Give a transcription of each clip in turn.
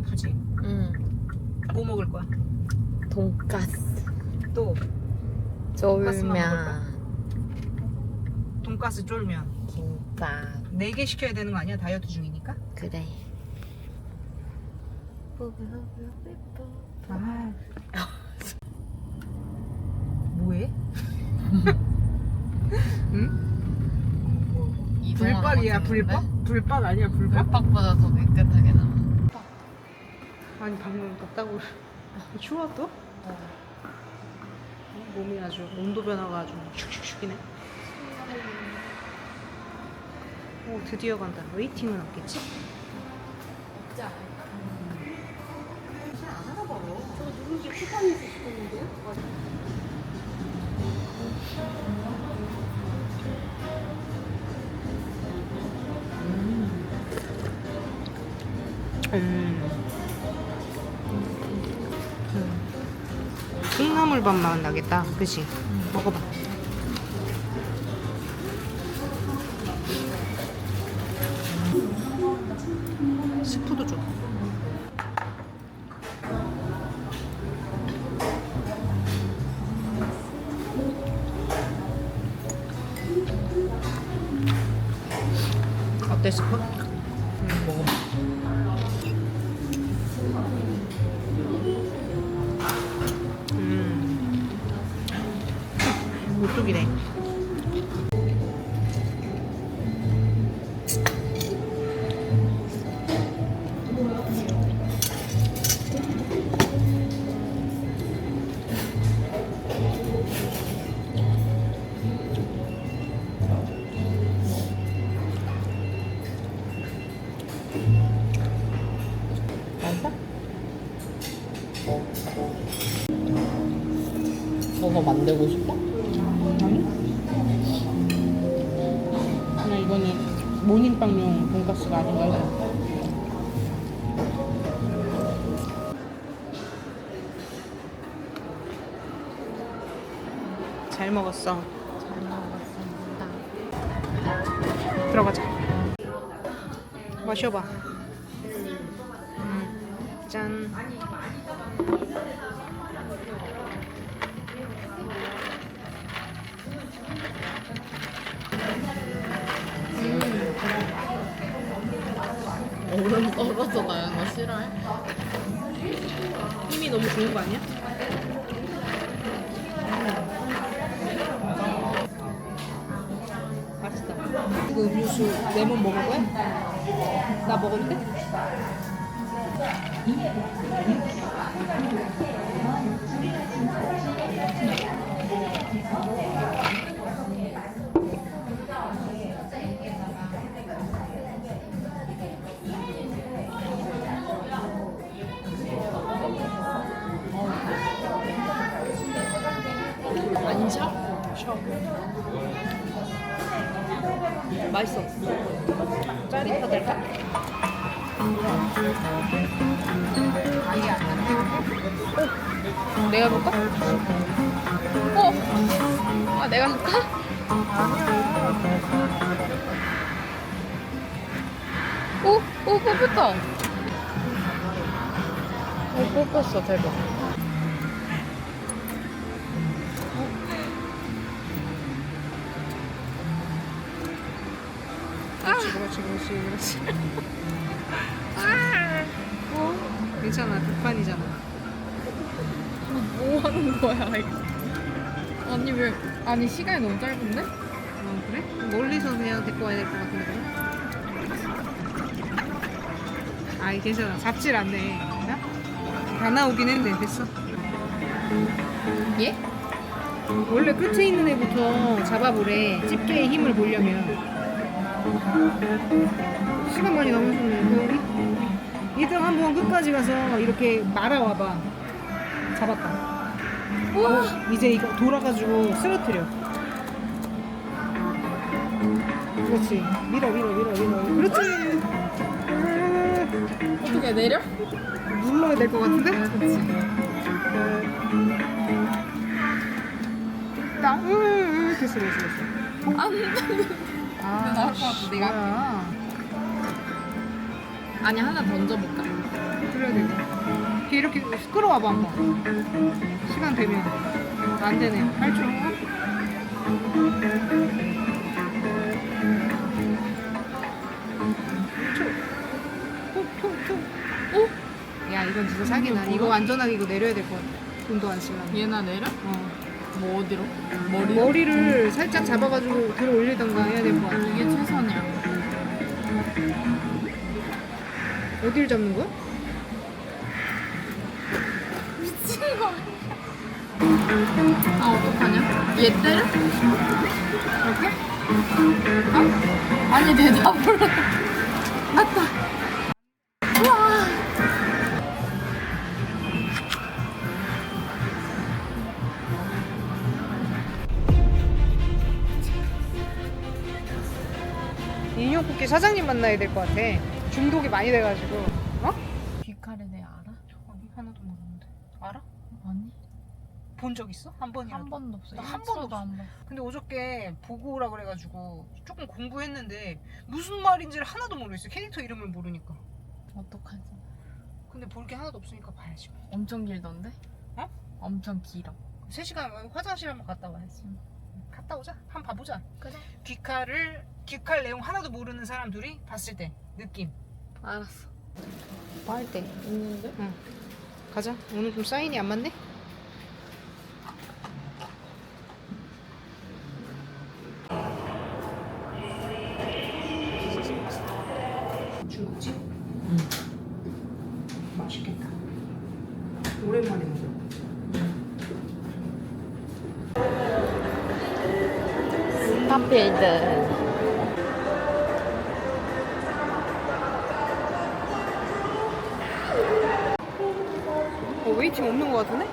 배고프지? 응. 뭐 먹을 거야? 돈가스. 또 쫄면. 돈가스 쫄면 김밥. 4개 시켜야 되는 거 아니야? 다이어트 중이니까? 그래. 아. 뭐해? 응? 불박이야 불박? 불박 아니야 불박? 불박보다 더 깨끗하게 나와. 아니 방금 갔다고 추워 또? 몸이 아주 온도 변화가 아주 슉슉슉이네 오 드디어 간다 웨이팅은 없겠지? 없지 않을까? 음. 콩나물밥 맛 나겠다 그치? 먹어봐 스프도 줘 어때 스프? 거 만들고 싶어? 아니? 그냥 이거는 모닝빵용 돈가스가 아닌가 해서. 잘 먹었어. 잘 먹었습니다. 들어가자. 마셔봐. 음, 짠. 얼음 떨어져 나는 거 싫어해? 힘이 너무 좋은 거 아니야? 맛있다. 이거 음료수 레몬 먹을 거야? 나 먹어도 돼? 안 셔? 셔. 맛있어. 짜릿하달까? 어? 내가 볼까? 어? 아 내가 할까? 오! 오 뽑혔다! 오 뽑혔어 대박 그렇지. 어? 괜찮아, 극판이잖아. 뭐 하는 거야 이거 아니 왜 아니 시간이 너무 짧은데? 어, 그래? 멀리서 그냥 데리고 와야 될 것 같은데? 아이, 괜찮아. 잡질 않네. 야? 다 나오긴 했는데, 됐어. 예? 원래 끝에 있는 애부터 잡아보래. 집게에 힘을 보려면. 시간 많이 남았었네. 우리 1등 한번 끝까지 가서 이렇게 말아와봐. 잡았다. 우와 이제 이거 돌아가지고 쓰러뜨려. 그렇지. 밀어, 밀어, 밀어, 밀어. 그렇지. 어떻게 내려? 눌러야 될 것 같은데? 딱. 응, 응, 됐어, 됐어, 됐어. 안돼 아, 나올 것 같아, 내가 뭐야. 아니 하나 던져볼까? 그래야 되고. 이렇게 이렇게 끌어와 봐 한번. 시간 되면. 안 되네. 8초. 어? 야 이건 진짜 사기다. 이거 완전하게 이거 내려야 될 것 같아. 돈도 안 쓰면. 얘나 내려? 어. 뭐 어디로? 머리? 머리를 살짝 잡아가지고 들어 올리던가 해야 될 것 같아. 이게 최선이야. 어디를 잡는 거야? 미친 거 아니야? 아 어떡하냐? 얘 때려? 이렇게? 어? 아니 대답을 해. 맞다. 인형 뽑기 사장님 만나야 될 것 같아. 중독이 많이 돼가지고. 어? 대해 알아? 아니 하나도 모르는데. 알아? 아니 본 적 있어? 한 번이라도. 한 번도 없어. 나한 번도 안 봐. 근데 어저께 보고 오라 그래가지고 조금 공부했는데 무슨 말인지를 하나도 모르겠어. 캐릭터 이름을 모르니까. 어떡하지? 근데 볼 게 하나도 없으니까 봐야지. 엄청 길던데? 어? 엄청 길어. 3시간 화장실 한번 갔다 와야지. 갔다 오자. 한번 봐보자. 그래. 귀칼을 귀칼 내용 하나도 모르는 사람 둘이 봤을 때 느낌. 알았어. 때? 있는데? 응. 가자. 오늘 좀 사인이 안 맞네? 중국집? 응. 맛있겠다. 오랜만에 먹어. 스타필드. 어, 웨이팅 없는 것 같은데?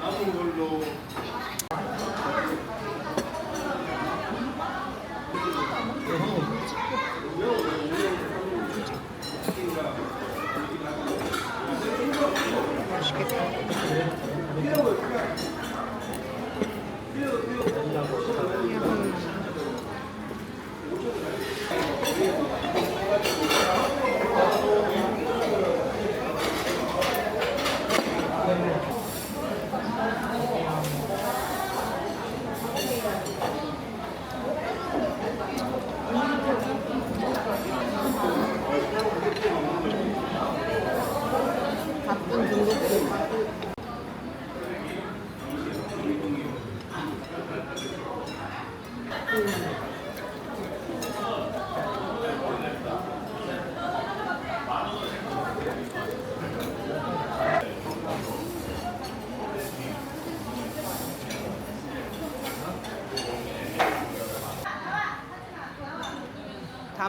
맛있 바쁜 중국집.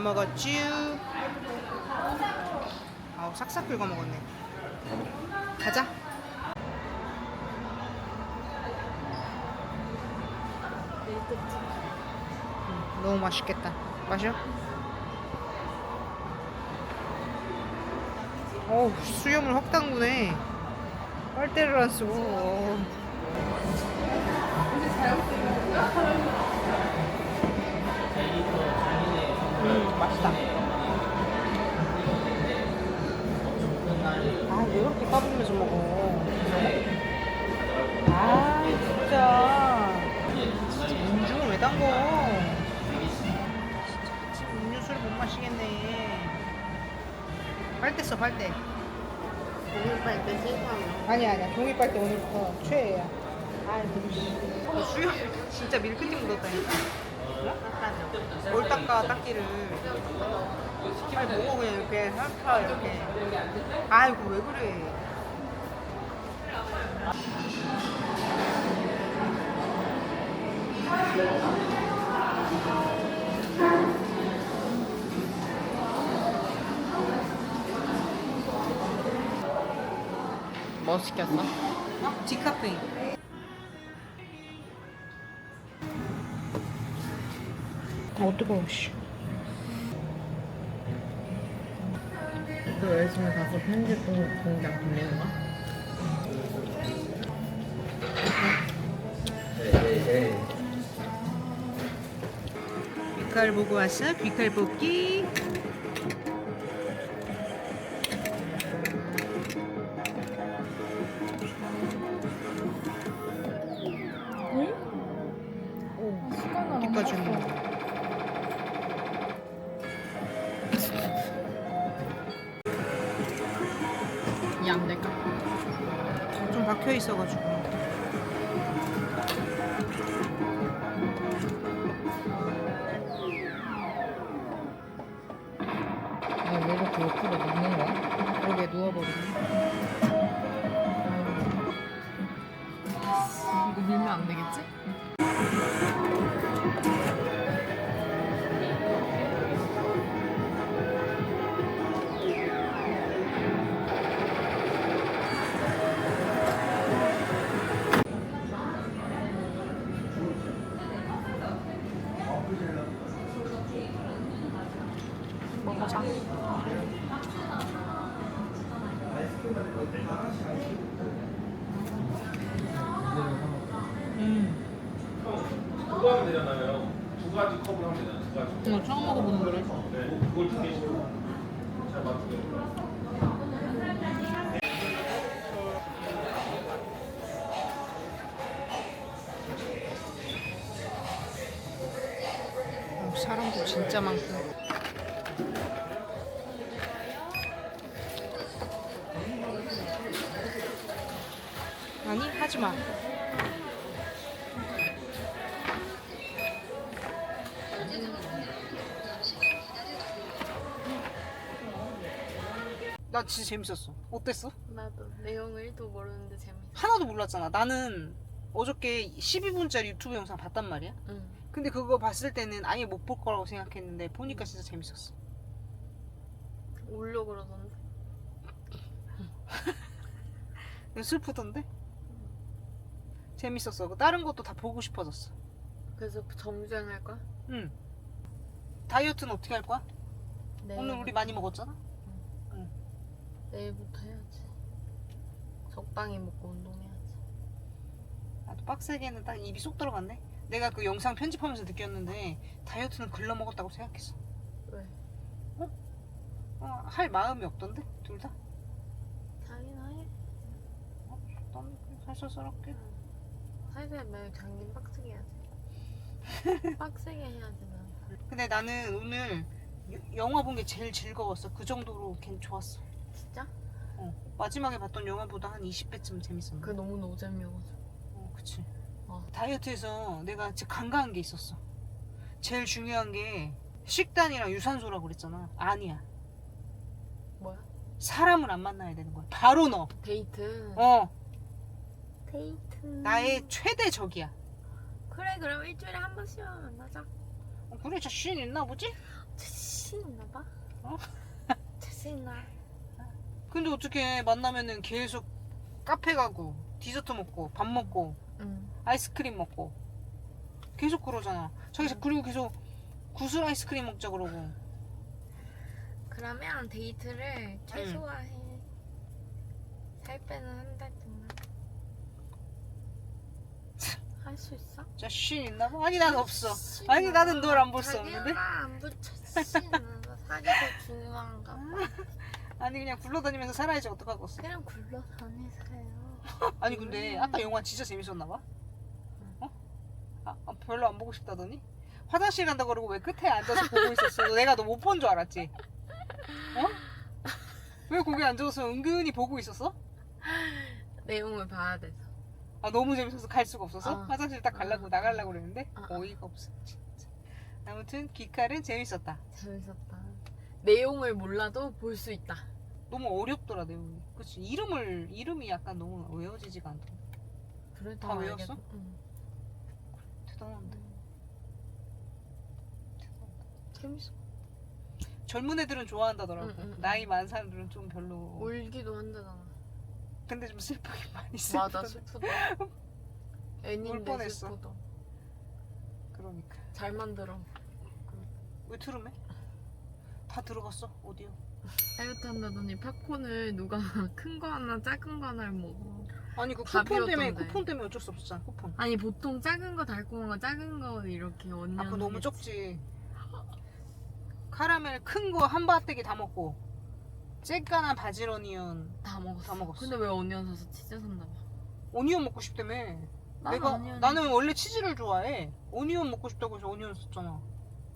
먹었쥬. 아우 싹싹 긁어 먹었네. 가자. 음, 너무 맛있겠다. 마셔. 어우 수염을 확 담그네. 빨대를 안 쓰고. 어우. 음 이렇게 까부면서 먹어? 아, 진짜. 진짜 음주를 왜 담궈? 진짜 음료수를 못 마시겠네. 빨대 써, 빨대. 공깃발 때 싫다며. 아니야, 아니야. 종이 빨대 오늘부터 최애야. 아이고, 씨. 어, 수염 진짜 밀크티 묻었다니까. 뭘 닦아, 닦기를. 집에 먹어, 그냥 이렇게. 닦아, 이렇게. 아이고, 왜 그래. 뭐 시켰어? 어? 디카페인. 어, 뜨거워, 씨. 열심히 가서 편집 공- 공장 돌리는 거야? 귀칼 보고 왔어? 귀칼 뽑기. 이안 될까? 좀 박혀 있어가지고. 아, 왜 이렇게 옆으로 눕는 거야? 그러게 누워버리네. 이거 밀면 안 되겠지? 사람도 진짜 많고. 아니 하지 마. 나 진짜 재밌었어. 어땠어? 나도 내용을 1도 모르는데 재밌어. 하나도 몰랐잖아. 나는 어저께 12분짜리 유튜브 영상 봤단 말이야. 응. 근데 그거 봤을 때는 아예 못 볼 거라고 생각했는데 보니까 진짜 재밌었어. 울려 그러던데. 슬프던데? 재밌었어. 그 다른 것도 다 보고 싶어졌어. 그래서 정주행할 거야? 응. 다이어트는 어떻게 할 거야? 내일, 오늘 우리 많이 먹었잖아? 내일부터 해야지. 적당히 먹고 운동해야지. 나도 빡세게는 딱 입이 쏙 들어갔네. 내가 그 영상 편집하면서 느꼈는데 다이어트는 글러 먹었다고 생각했어. 왜? 어, 할 마음이 없던데? 둘 다? 자기나 해. 어, 난 살살스럽게. 살살 매일 장긴 빡세게 해야지. 빡세게 해야지 난. 근데 나는 오늘 여- 영화 본 게 제일 즐거웠어. 그 정도로 괜 좋았어. 진짜? 어. 마지막에 봤던 영화보다 한 20배쯤 재밌었네. 그 너무 노잼이어가지고. 어, 그치. 어. 다이어트에서 내가 진짜 간과한 게 있었어. 제일 중요한 게 식단이랑 유산소라고 그랬잖아. 아니야. 뭐야? 사람을 안 만나야 되는 거야. 바로 너. 데이트. 어, 데이트. 나의 최대 적이야. 그래 그럼 일주일에 한 번씩만 만나자. 어, 그래, 자신 있나 보지? 자신 있나 봐. 어? 자신 있나? 근데 어떻게 만나면은 계속 카페 가고 디저트 먹고 밥 먹고 응. 아이스크림 먹고 계속 그러잖아. 자기 응. 그리고 계속 구슬 아이스크림 먹자 그러고. 그러면 데이트를 최소화해. 살 빼는 한 달 동안. 할 수 있어? 자신 있나 봐? 아니 난 없어. 아니 나는 널 안 볼 수 없는데. 안 붙였지. 사기 더 중요한가 봐. 아니 그냥 굴러다니면서 살아야지 어떡하겠어. 그냥 굴러다니세요. 아니 근데 아까 영화 진짜 재밌었나 봐. 어? 아, 아, 별로 안 보고 싶다더니 화장실 간다 그러고 왜 끝에 앉아서 보고 있었어? 내가 너 못 본 줄 알았지? 어? 왜 거기 앉아서 은근히 보고 있었어? 내용을 봐야 돼서. 아 너무 재밌어서 갈 수가 없어서 어. 화장실 딱 가려고 어. 나가려고 그랬는데 어. 어이가 없어 진짜. 아무튼 귀칼은 재밌었다. 재밌었다. 내용을 몰라도 볼 수 있다. 너무 어렵더라 내용이. 그치 이름을 이름이 약간 너무 외워지지가 않더라. 그래 다 외웠어? 응. 대단한데. 재밌어. 젊은 애들은 좋아한다더라고. 응, 응, 응. 나이 많은 사람들은 좀 별로. 울기도 한다잖아. 근데 좀 슬프긴 많이 슬프다. 맞아 슬프다. 울 애닌데 뻔했어. 슬프다. 그러니까. 잘 만들어. 왜 트름해? 다 들어갔어 오디오. 다이어트 한다더니 팝콘을 누가 큰 거 하나 작은 거 하나를 먹어. 아니 그 다 쿠폰 때문에 비웠던데. 쿠폰 때문에 어쩔 수 없었잖아 쿠폰. 아니 보통 작은 거 달콤한 거 작은 거 이렇게 언니 아 그거 너무 적지. 카라멜 큰 거 한 바떼기 다 먹고 쬐까나 바질오니언 다 먹었어. 다 먹었어. 근데 왜 오니언 사서 치즈 산다며? 오니언 먹고 싶다며 나는 내가 오니언. 나는 원래 치즈를 좋아해 오니언 먹고 싶다고 해서 오니언 썼잖아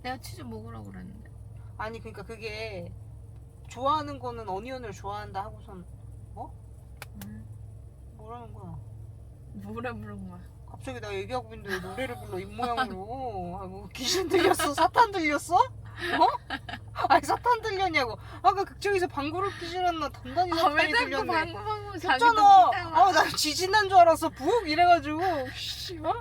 내가 치즈 먹으라고 그랬는데. 아니 그러니까 그게 좋아하는 거는 어니언을 좋아한다 하고선 응. 뭐라는 거야 뭐래 부른 거야? 갑자기 나 얘기하고 있는데 왜 노래를 불러 입모양으로 아, 뭐 귀신 들렸어 사탄 들렸어? 어? 아니 사탄 들렸냐고 아까 극장에서 방구를 끼질렀나 단단히 아, 사탄이 왜 자꾸 들렸네 방구 방구 했잖아 끼잖아. 아나 지진난 줄 알았어 푹 이래가지고 씨발